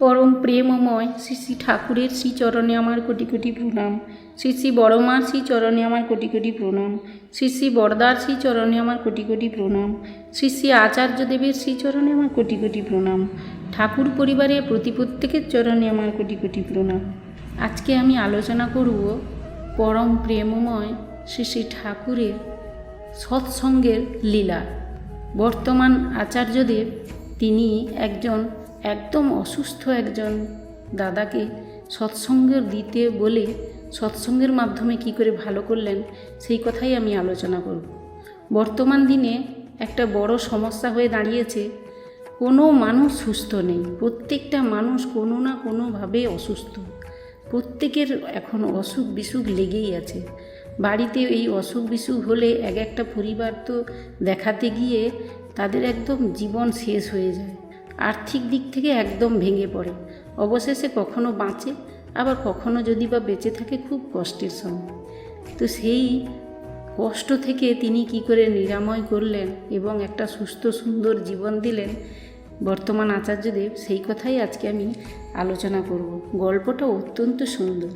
পরম প্রেমময় শ্রী শ্রী ঠাকুরের শ্রীচরণে আমার কোটি কোটি প্রণাম। শ্রী শ্রী বড়মার শ্রীচরণে আমার কোটি কোটি প্রণাম। শ্রী শ্রী বরদার শ্রীচরণে আমার কোটি কোটি প্রণাম। শ্রী শ্রী আচার্যদেবের শ্রীচরণে আমার কোটি কোটি প্রণাম। ঠাকুর পরিবারের প্রতি প্রত্যেকের চরণে আমার কোটি কোটি প্রণাম। আজকে আমি আলোচনা করব পরম প্রেমময় শ্রী শ্রী ঠাকুরের সৎসঙ্গের লীলা। বর্তমান আচার্যদেব তিনি একজন একদম অসুস্থ একজন দাদাকে সৎসঙ্গ দিতে বলে সৎসঙ্গের মাধ্যমে কি করে ভালো করলেন, সেই কথাই আমি আলোচনা করব। বর্তমান দিনে একটা বড় সমস্যা হয়ে দাঁড়িয়েছে, কোনো মানুষ সুস্থ নেই, প্রত্যেকটা মানুষ কোনো না কোনোভাবে অসুস্থ। প্রত্যেকের এখন অসুখ বিসুখ লেগেই আছে। বাড়িতে এই অসুখ বিসুখ হলে এক একটা পরিবার তো দেখাতে গিয়ে তাদের একদম জীবন শেষ হয়ে যায়। আর্থিক দিক থেকে একদম ভেঙে পড়ে। অবশেষে কখনো বাঁচে, আবার কখনো যদি বা বেঁচে থাকে খুব কষ্টের সময়। তো সেই কষ্ট থেকে তিনি কি করে নিরাময় করলেন এবং একটা সুস্থ, সুন্দর জীবন দিলেন বর্তমান আচার্যদেব, সেই কথাই আজকে আমি আলোচনা করব। গল্পটা অত্যন্ত সুন্দর।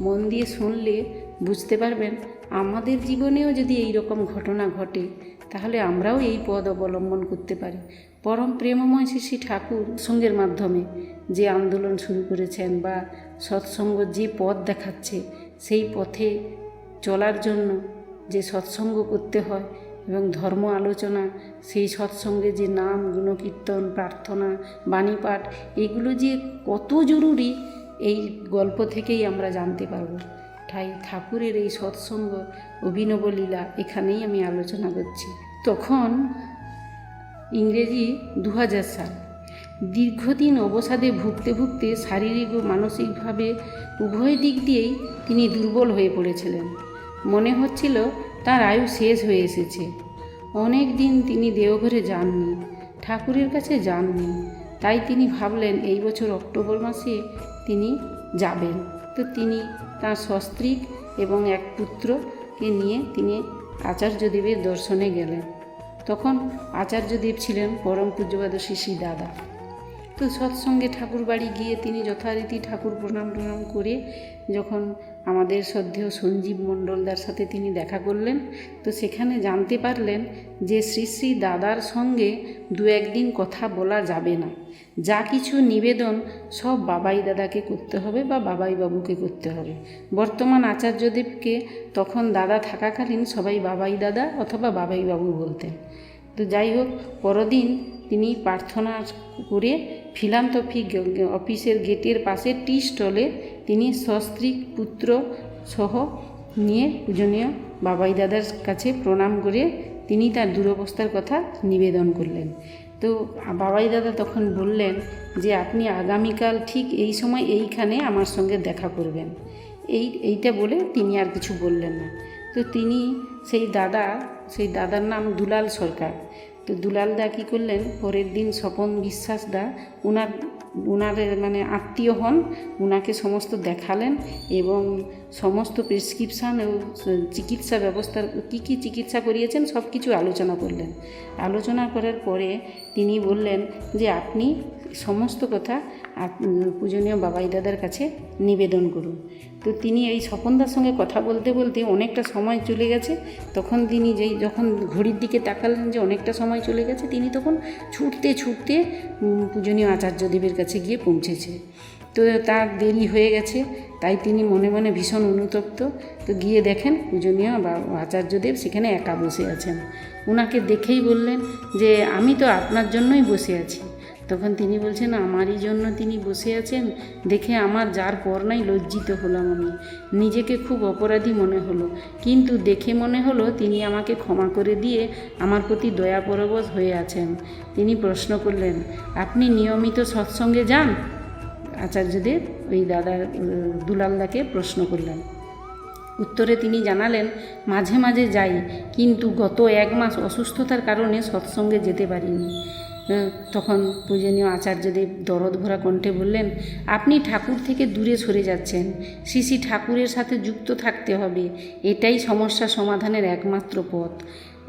মন দিয়ে শুনলে বুঝতে পারবেন, আমাদের জীবনেও যদি এই রকম ঘটনা ঘটে, তাহলে আমরাও এই পদ অবলম্বন করতে পারি। পরম প্রেমময় শ্রী শ্রী ঠাকুর সঙ্গের মাধ্যমে যে আন্দোলন শুরু করেছেন বা সৎসঙ্গ যে পথ দেখাচ্ছে, সেই পথে চলার জন্য যে সৎসঙ্গ করতে হয় এবং ধর্ম আলোচনা, সেই সৎসঙ্গে যে নাম, গুণকীর্তন, প্রার্থনা, বাণীপাঠ, এগুলো যে কত জরুরি, এই গল্প থেকেই আমরা জানতে পারব। তাই ঠাকুরের এই সৎসঙ্গ, অভিনব লীলা এখানেই আমি আলোচনা করছি। তখন ইংরেজি দু হাজার সাল। দীর্ঘদিন অবসাদে ভুগতে ভুগতে শারীরিক ও মানসিকভাবে উভয় দিক দিয়েই তিনি দুর্বল হয়ে পড়েছিলেন। মনে হচ্ছিল তার আয়ু শেষ হয়ে এসেছে। অনেক দিন তিনি দেওঘরে যাননি, ঠাকুরের কাছে যাননি। তাই তিনি ভাবলেন, এই বছর অক্টোবর মাসে তিনি যাবেন। তো তিনি তার সস্ত্রীক এবং এক পুত্রকে নিয়ে তিনি আচার্যদেবের দর্শনে গেলেন। তখন আচার্যদেব ছিলেন পরম পূজ্যবাদ শিশি দাদা। তো সৎসঙ্গে ঠাকুর বাড়ি গিয়ে তিনি যথারীতি ঠাকুর প্রণাম প্রণাম করে যখন আমাদের শ্রদ্ধেয় সঞ্জীব মণ্ডলদার সাথে তিনি দেখা করলেন, তো সেখানে জানতে পারলেন যে শ্রী শ্রী দাদার সঙ্গে দু একদিন কথা বলা যাবে না। যা কিছু নিবেদন সব বাবাই দাদাকে করতে হবে বা বাবাই বাবুকে করতে হবে। বর্তমান আচার্যদেবকে তখন দাদা থাকাকালীন সবাই বাবাই দাদা অথবা বাবাই বাবু বলতেন। তো যাই হোক, পরদিন তিনি প্রার্থনা করে ফিলান্তফি অফিসের গেটের পাশে টি স্টলে তিনি সস্ত্রীক পুত্র সহ নিয়ে পূজনীয় বাবাই দাদার কাছে প্রণাম করে তিনি তার দুরবস্থার কথা নিবেদন করলেন। তো বাবাই দাদা তখন বললেন যে, আপনি আগামীকাল ঠিক এই সময় এইখানে আমার সঙ্গে দেখা করবেন। এই, এইটা বলে তিনি আর কিছু বললেন না। তো তিনি, সেই দাদা, সেই দাদার নাম দুলাল সরকার। তো দুলালদা কী করলেন? পরের দিন স্বপন বিশ্বাসদা ওনার ওনার মানে আত্মীয় হন ওনাকে সমস্ত দেখালেন এবং সমস্ত প্রেসক্রিপশান ও চিকিৎসা ব্যবস্থার কী কী চিকিৎসা করিয়েছেন সব কিছু আলোচনা করলেন। আলোচনা করার পরে তিনি বললেন যে, আপনি সমস্ত কথা পূজনীয় বাবাই দাদার কাছে নিবেদন করুন। তো তিনি এই স্বপনদার সঙ্গে কথা বলতে বলতে অনেকটা সময় চলে গেছে। তখন তিনি যেই, যখন ঘড়ির দিকে তাকালেন যে অনেকটা সময় চলে গেছে, তিনি তখন ছুটতে ছুটতে পূজনীয় আচার্যদেবের কাছে গিয়ে পৌঁছেছে। তো তার দেরি হয়ে গেছে, তাই তিনি মনে মনে ভীষণ অনুতপ্ত। তো গিয়ে দেখেন পূজনীয় বা আচার্যদেব সেখানে একা বসে আছেন। ওনাকে দেখেই বললেন যে, আমি তো আপনার জন্যই বসে আছি। তখন তিনি বলছেন, আমারই জন্য তিনি বসে আছেন। দেখে আমার যার পর নাই লজ্জিত হলাম আমি। নিজেকে খুব অপরাধী মনে হলো। কিন্তু দেখে মনে হলো তিনি আমাকে ক্ষমা করে দিয়ে আমার প্রতি দয়া পরবশ হয়ে আছেন। তিনি প্রশ্ন করলেন, আপনি নিয়মিত সৎসঙ্গে যান? আচার্যদেব ওই দাদা দুলালদাকে প্রশ্ন করলেন। উত্তরে তিনি জানালেন, মাঝে মাঝে যাই, কিন্তু গত এক মাস অসুস্থতার কারণে সৎসঙ্গে যেতে পারিনি। তখন পূজনীয় আচার্যদেব দরদ ভরা কণ্ঠে বললেন, আপনি ঠাকুর থেকে দূরে সরে যাচ্ছেন। শ্রী ঠাকুরের সাথে যুক্ত থাকতে হবে। এটাই সমস্যা সমাধানের একমাত্র পথ।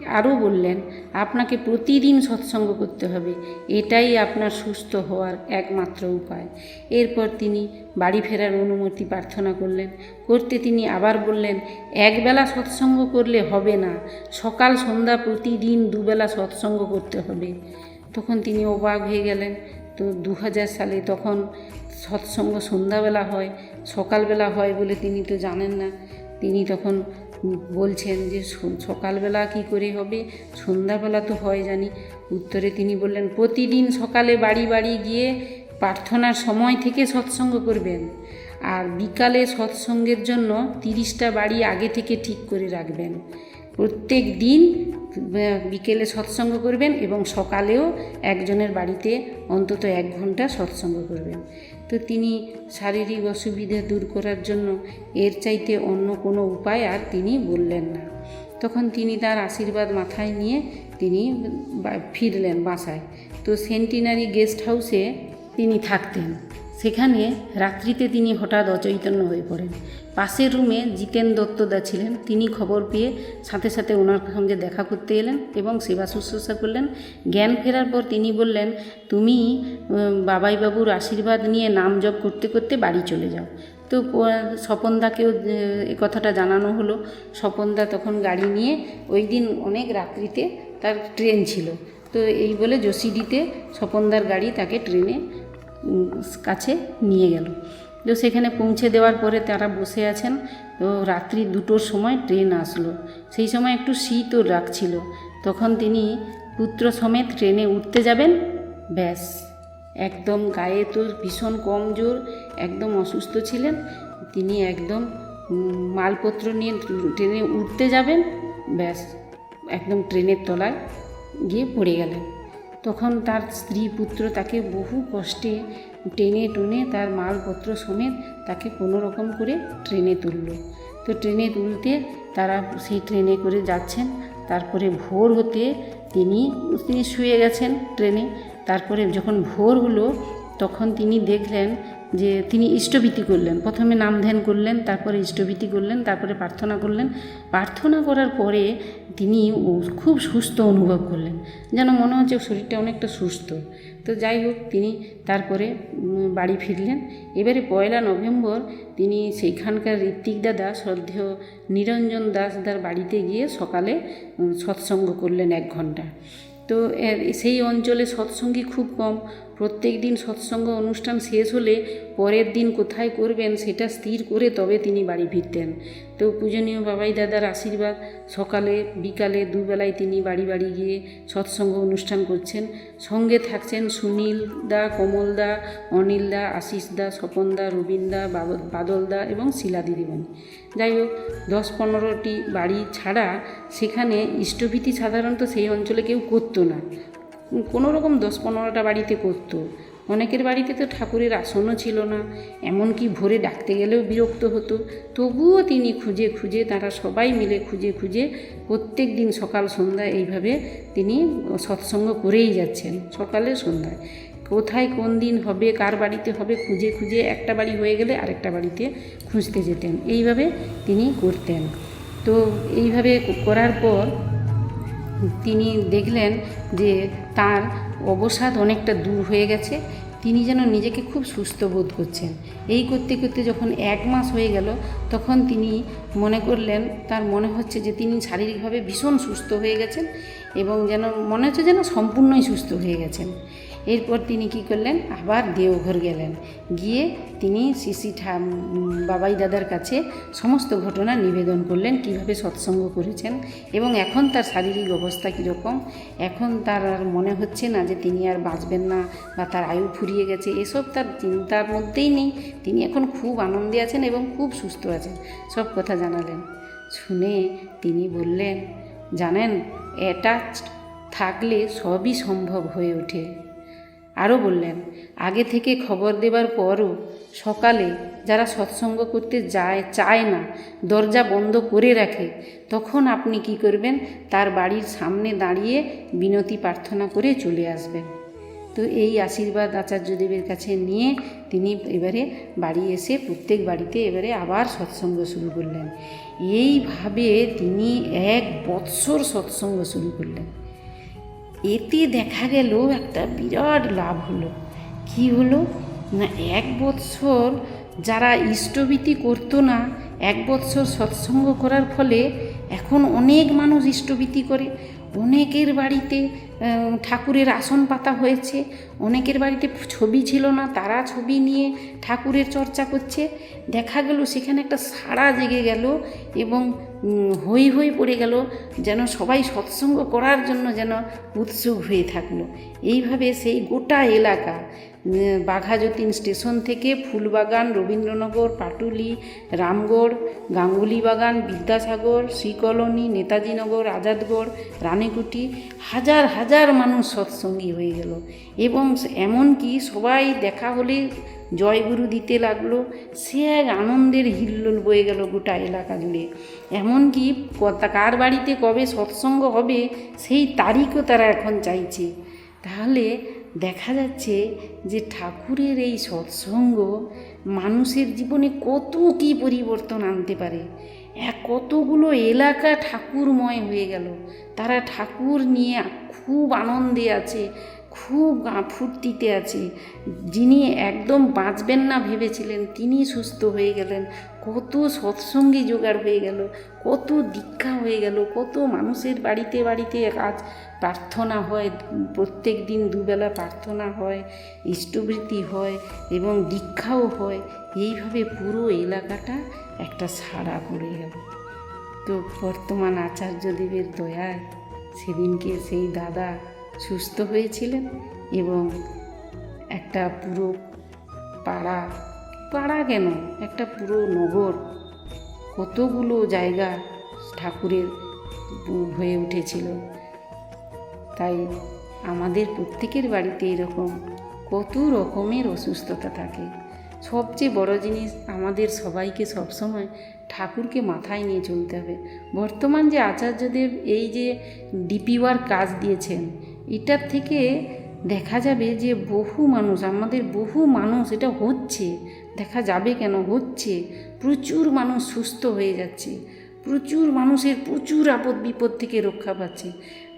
আরও বললেন, আপনাকে প্রতিদিন সৎসঙ্গ করতে হবে। এটাই আপনার সুস্থ হওয়ার একমাত্র উপায়। এরপর তিনি বাড়ি ফেরার অনুমতি প্রার্থনা করলেন। করতে তিনি আবার বললেন, একবেলা সৎসঙ্গ করলে হবে না। সকাল, সন্ধ্যা প্রতিদিন দুবেলা সৎসঙ্গ করতে হবে। তখন তিনি অবাক হয়ে গেলেন। তো দু হাজার সালে তখন সৎসঙ্গ সন্ধ্যাবেলা হয়, সকালবেলা হয় বলে তিনি তো জানেন না। তিনি তখন বলছেন যে সকালবেলা কি করে হবে? সন্ধ্যাবেলা তো হয় জানি। উত্তরে তিনি বললেন, প্রতিদিন সকালে বাড়ি বাড়ি গিয়ে প্রার্থনার সময় থেকে সৎসঙ্গ করবেন আর বিকালে সৎসঙ্গের জন্য তিরিশটা বাড়ি আগে থেকে ঠিক করে রাখবেন। প্রত্যেক দিন বিকেলে সৎসঙ্গ করবেন এবং সকালেও একজনের বাড়িতে অন্তত এক ঘণ্টা সৎসঙ্গ করবেন। তো তিনি শারীরিক অসুবিধা দূর করার জন্য এর চাইতে অন্য কোনো উপায় আর তিনি বললেন না। তখন তিনি তার আশীর্বাদ মাথায় নিয়ে তিনি ফিরলেন বাসায়। তো সেন্টিনারি গেস্ট হাউসে তিনি থাকতেন। সেখানে রাত্রিতে তিনি হঠাৎ অচৈতন্য হয়ে পড়েন। পাশের রুমে জিতেন দত্তদা ছিলেন। তিনি খবর পেয়ে সাথে সাথে ওনার সঙ্গে দেখা করতে এলেন এবং সেবা শুশ্রূষা করলেন। জ্ঞান ফেরার পর তিনি বললেন, তুমি বাবাইবাবুর আশীর্বাদ নিয়ে নাম জপ করতে করতে বাড়ি চলে যাও। তো স্বপনদাকেও এ কথাটা জানানো হলো। স্বপনদা তখন গাড়ি নিয়ে ওই দিন অনেক রাত্রিতে তার ট্রেন ছিল। তো এই বলে যোশীডিতে স্বপনদার গাড়ি তাকে ট্রেনে কাছে নিয়ে গেল। তো সেখানে পৌঁছে দেওয়ার পরে তারা বসে আছেন। তো রাত্রি দুটোর সময় ট্রেন আসলো। সেই সময় একটু শীতও রাখছিল তখন তিনি পুত্র সমেত ট্রেনে উঠতে যাবেন। ব্যাস, একদম গায়ে তো ভীষণ কমজোর, একদম অসুস্থ ছিলেন। তিনি একদম মালপত্র নিয়ে ট্রেনে উঠতে যাবেন। ব্যাস, একদম ট্রেনের তলায় গিয়ে পড়ে গেলেন। তখন তার স্ত্রী পুত্র তাকে বহু কষ্টে টেনে টুনে তার মালপত্র সমেত তাকে কোনো রকম করে ট্রেনে তুলল। তো ট্রেনে তুলতে তারা সেই ট্রেনে করে যাচ্ছেন। তারপরে ভোর হতে তিনি তিনি শুয়ে গেছেন ট্রেনে। তারপরে যখন ভোর হলো, তখন তিনি দেখলেন যে তিনি ইষ্টভীতি করলেন। প্রথমে নাম ধ্যান করলেন, তারপরে ইষ্টভীতি করলেন, তারপরে প্রার্থনা করলেন। প্রার্থনা করার পরে তিনি খুব সুস্থ অনুভব করলেন। যেন মনে হচ্ছে শরীরটা অনেকটা সুস্থ। তো যাই হোক, তিনি তারপরে বাড়ি ফিরলেন। এবারে পয়লা নভেম্বর তিনি সেইখানকার ঋত্বিক দাদা, শ্রদ্ধেয় নিরঞ্জন দাসদার বাড়িতে গিয়ে সকালে সৎসঙ্গ করলেন এক ঘণ্টা তো সেই অঞ্চলে সৎসঙ্গী খুব কম। প্রত্যেক দিন সৎসঙ্গ অনুষ্ঠান শেষ হলে পরের দিন কোথায় করবেন সেটা স্থির করে তবে তিনি বাড়ি ফিরতেন। তো পূজনীয় বাবাই দাদার আশীর্বাদ, সকালে, বিকালে দুবেলায় তিনি বাড়ি বাড়ি গিয়ে সৎসঙ্গ অনুষ্ঠান করছেন। সঙ্গে থাকছেন সুনীল দা, কমল দা, অনিল দা, আশিস দা, স্বপন দা, রবীন দা বাদল দা এবং শিলা দিদিমণি। যাই হোক, দশ পনেরোটি বাড়ি ছাড়া সেখানে ইষ্টভীতি সাধারণত সেই অঞ্চলে কেউ করতো না। কোনো রকম দশ পনেরোটা বাড়িতে করতো। অনেকের বাড়িতে তো ঠাকুরের আসনও ছিল না, এমনকি ভোরে ডাকতে গেলেও বিরক্ত হতো। তবুও তিনি খুঁজে খুঁজে, তারা সবাই মিলে খুঁজে খুঁজে প্রত্যেক দিন সকাল, সন্ধ্যা এইভাবে তিনি সৎসঙ্গ করেই যাচ্ছেন, সকালে, সন্ধ্যায়। কোথায় কোন দিন হবে, কার বাড়িতে হবে, খুঁজে খুঁজে একটা বাড়ি হয়ে গেলে আরেকটা বাড়িতে খুঁজতে যেতেন। এইভাবে তিনি করতেন। তো এইভাবে করার পর তিনি দেখলেন যে তার অবসাদ অনেকটা দূর হয়ে গেছে, তিনি যেন নিজেকে খুব সুস্থ বোধ করছেন। এই করতে করতে যখন এক মাস হয়ে গেল, তখন তিনি মনে করলেন, তার মনে হচ্ছে যে তিনি শারীরিকভাবে ভীষণ সুস্থ হয়ে গেছেন এবং যেন মনে হচ্ছে যেন সম্পূর্ণই সুস্থ হয়ে গেছেন। এরপর তিনি কি করলেন? আবার দেওঘর গেলেন। গিয়ে তিনি শিশি ঠা বাবাই দাদার কাছে সমস্ত ঘটনা নিবেদন করলেন, কীভাবে সৎসঙ্গ করেছেন এবং এখন তার শারীরিক অবস্থা কীরকম? এখন তার আর মনে হচ্ছে না যে তিনি আর বাঁচবেন না বা তার আয়ু ফুরিয়ে গেছে। এসব তার চিন্তার মধ্যেই নেই। তিনি এখন খুব আনন্দে আছেন এবং খুব সুস্থ আছেন। সব কথা জানালেন। শুনে তিনি বললেন, জানেন এটা থাকলে সবই সম্ভব হয়ে ওঠে। আরও বললেন, আগে থেকে খবর দেবার পরও সকালে যারা সৎসঙ্গ করতে যায়, চায় না, দরজা বন্ধ করে রাখে, তখন আপনি কি করবেন? তার বাড়ির সামনে দাঁড়িয়ে বিনতি প্রার্থনা করে চলে আসবেন। তো এই আশীর্বাদ আচার্যদেবের কাছে নিয়ে তিনি এবারে বাড়ি এসে প্রত্যেক বাড়িতে এবারে আবার সৎসঙ্গ শুরু করলেন। এইভাবে তিনি এক বৎসর সৎসঙ্গ শুরু করলেন। এতে দেখা গেল একটা বিরাট লাভ হলো। কি হলো? না, এক বৎসর যারা ইষ্টবীতি করতো না, এক বৎসর সৎসঙ্গ করার ফলে এখন অনেক মানুষ ইষ্টবীতি করে। অনেকের বাড়িতে ঠাকুরের আসন পাতা হয়েছে। অনেকের বাড়িতে ছবি ছিল না, তারা ছবি নিয়ে ঠাকুরের চর্চা করছে। দেখা গেল সেখানে একটা সাড়া জেগে গেল এবং হই হই পড়ে গেল যেন সবাই সৎসঙ্গ করার জন্য যেন উৎসুক হয়ে থাকল। এইভাবে সেই গোটা এলাকা বাঘাযতীন স্টেশন থেকে ফুলবাগান, রবীন্দ্রনগর, পাটুলি, রামগড় গাঙ্গুলি বাগান বিদ্যাসাগর, শ্রীকলোনি, নেতাজিনগর, আজাদগড় রানীকুটি হাজার হাজার মানুষ সৎসঙ্গী হয়ে গেল। এবং এমনকি সবাই দেখা হলে জয়গুরু দিতে লাগল। সে এক আনন্দের হিল্লোল বয়ে গেল গোটা এলাকা জুড়ে। এমনকি কার বাড়িতে কবে সৎসঙ্গ হবে সেই তারিখও তারা এখন চাইছে। তাহলে দেখা যাচ্ছে যে ঠাকুরের এই সৎসঙ্গ মানুষের জীবনে কত কী পরিবর্তন আনতে পারে। এক কতগুলো এলাকা ঠাকুরময় হয়ে গেল। তারা ঠাকুর নিয়ে খুব আনন্দে আছে, খুব ফুর্তিতে আছে। যিনি একদম বাঁচবেন না ভেবেছিলেন, তিনি সুস্থ হয়ে গেলেন। কত সৎসঙ্গী জোগাড় হয়ে গেল, কত দীক্ষা হয়ে গেল, কত মানুষের বাড়িতে বাড়িতে আজ প্রার্থনা হয়, প্রত্যেক দিন দুবেলা প্রার্থনা হয়, ইষ্টবৃত্তি হয় এবং দীক্ষাও হয়। এইভাবে পুরো এলাকাটা একটা সাড়া পড়ে গেল। তো বর্তমান আচার্যদেবের দয়ায় সেদিনকে সেই দাদা সুস্থ হয়েছিলেন এবং একটা পুরো পাড়া পাড়া কেন? একটা পুরো নগর, কতগুলো জায়গা ঠাকুরের হয়ে উঠেছিল। তাই আমাদের প্রত্যেকের বাড়িতে এরকম কত রকমের অসুস্থতা থাকে। সবচেয়ে বড় জিনিস আমাদের সবাইকে সবসময় ঠাকুরকে মাথায় নিয়ে চলতে হবে। বর্তমান যে আচার্যদেব এই যে ডিপি ওয়ার কাজ দিয়েছেন, এটার থেকে দেখা যাবে যে বহু মানুষ, আমাদের বহু মানুষ এটা হচ্ছে, দেখা যাবে কেন হচ্ছে, প্রচুর মানুষ সুস্থ হয়ে যাচ্ছে, প্রচুর মানুষের প্রচুর আপদ বিপদ থেকে রক্ষা পাচ্ছে।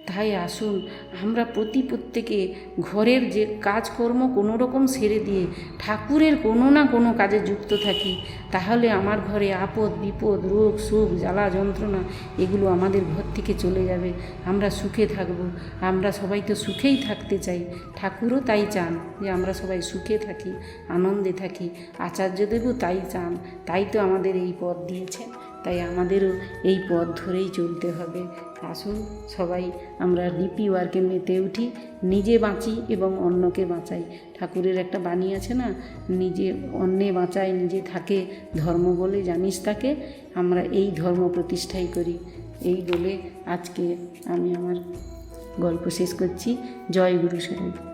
তাই আসুন, আমরা প্রতি প্রত্যেকে ঘরের যে কাজকর্ম কোনো রকম সেরে দিয়ে ঠাকুরের কোনো না কোনো কাজে যুক্ত থাকি, তাহলে আমার ঘরে আপদ, বিপদ, রোগ, সুখ, জ্বালা, যন্ত্রণা এগুলো আমাদের ঘর থেকে চলে যাবে। আমরা সুখে থাকব, আমরা সবাই তো সুখেই থাকতে চাই। ঠাকুরও তাই চান যে আমরা সবাই সুখে থাকি, আনন্দে থাকি, আচার্যদেবও তাই চান, তাই তো আমাদের এই পথ দিয়েছেন। তাই আমাদেরও এই পথ ধরেই চলতে হবে। আসুন সবাই আমরা ডিপি ওয়ার্কে মেতে উঠি, নিজে বাঁচি এবং অন্যকে বাঁচাই। ঠাকুরের একটা বাণী আছে না, নিজে অন্যে বাঁচায়, নিজে থাকে ধর্ম বলে জানিস তাকে, আমরা এই ধর্ম প্রতিষ্ঠাই করি। এই বলে আজকে আমি আমার গল্প শেষ করছি। জয় গুরু সাহেব